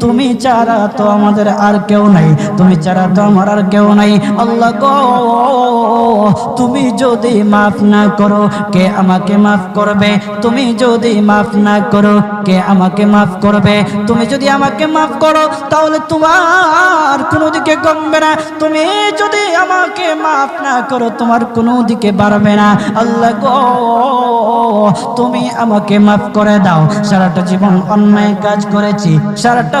তুমি ছাড়া তো আমাদের আর কেউ নাই। তুমি ছাড়া তো আমার আর কেউ নাই। আল্লাহ গো, তুমি যদি মাফ না করো, কে আমাকে মাফ করবে? তুমি যদি মাফ না করো, কে আমাকে মাফ করবে? তুমি যদি আমাকে মাফ করো, তাহলে তোমার কোনো দিকে কমবে না। তুমি যদি আমাকে মাফ না করো, তোমার কোনো দিকে বাড়বে না। আল্লাহ গো, তুমি আমাকে মাফ করে দাও। সারাটা জীবন অন্যায় কাজ করেছি। সারাটা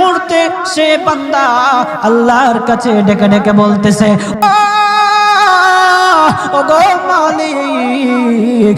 মুহূর্তে সে বান্দা আল্লাহর কাছে ডেকে ডেকে বলতেছে ওগো মালিক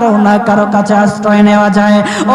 কারও না কারও কাছে আশ্রয় নেওয়া যায়। ও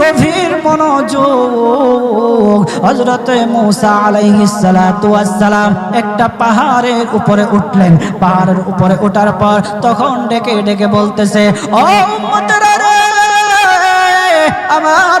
গভীর মনোযোগ। হজরতে মুসা আলাইহিস সালাম ওয়াসসালাম একটা পাহাড়ের উপরে উঠলেন। পাহাড়ের উপরে ওঠার পর তখন ডেকে ডেকে বলতেছে, ও আমার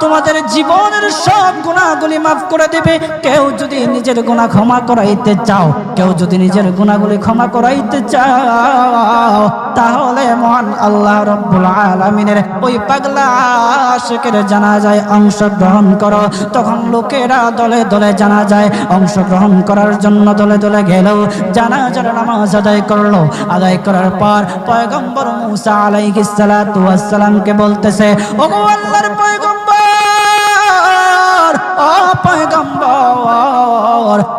তোমাদের জীবনের সব গুণাগুলি মাফ করে দেবে। কেউ যদি নিজের গুণা ক্ষমা করাইতে চাও, কেউ যদি নিজের গুণাগুলি ক্ষমা করাইতে চাও তাহলে মহান আল্লাহ রব্বুল আলমিনের ওই পাগলা আশেকের জানা যায় অংশগ্রহণ করো। তখন লোকেরা দলে দলে জানা যায় অংশগ্রহণ করার জন্য দলে দলে গেল। জানা যারা নামাজ আদায় করল। আদায় করার পর পয়গম্বর মুসা আলাইহিস সালাতু ওয়াস সালামকে বলতেছে, ওগো আল্লাহর পয়গম্বর, ও পয়গম্বর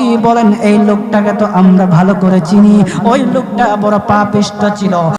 কি বলেন? এই লোকটাকে তো আমরা ভালো করে চিনি। ওই লোকটা বড় পাপিষ্ট ছিল।